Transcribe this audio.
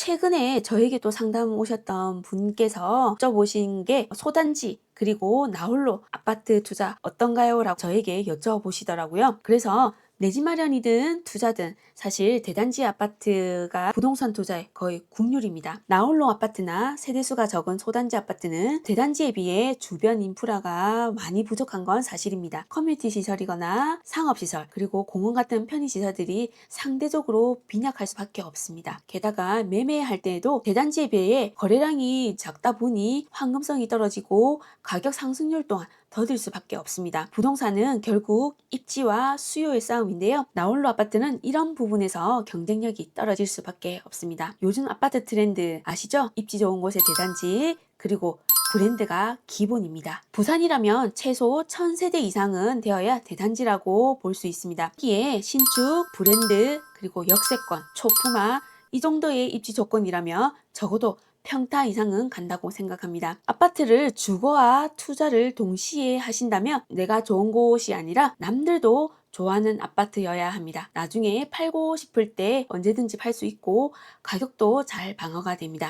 최근에 저에게 또 상담 오셨던 분께서 여쭤보신 게 소단지 그리고 나홀로 아파트 투자 어떤가요? 라고 저에게 여쭤보시더라고요. 그래서 내 집 마련이든 투자든 사실 대단지 아파트가 부동산 투자의 거의 국률입니다. 나홀로 아파트나 세대수가 적은 소단지 아파트는 대단지에 비해 주변 인프라가 많이 부족한 건 사실입니다. 커뮤니티 시설이거나 상업시설 그리고 공원 같은 편의시설들이 상대적으로 빈약할 수밖에 없습니다. 게다가 매매할 때에도 대단지에 비해 거래량이 작다 보니 황금성이 떨어지고 가격 상승률 또한 더딜 수밖에 없습니다. 부동산은 결국 입지와 수요의 싸움 인데요. 나홀로 아파트는 이런 부분에서 경쟁력이 떨어질 수밖에 없습니다. 요즘 아파트 트렌드 아시죠? 입지 좋은 곳의 대단지 그리고 브랜드가 기본입니다. 부산이라면 최소 1000세대 이상은 되어야 대단지라고 볼 수 있습니다. 여기에 신축, 브랜드, 그리고 역세권, 초품화 이 정도의 입지 조건이라면 적어도 평타 이상은 간다고 생각합니다. 아파트를 주거와 투자를 동시에 하신다면 내가 좋은 곳이 아니라 남들도 좋아하는 아파트여야 합니다. 나중에 팔고 싶을 때 언제든지 팔 수 있고 가격도 잘 방어가 됩니다.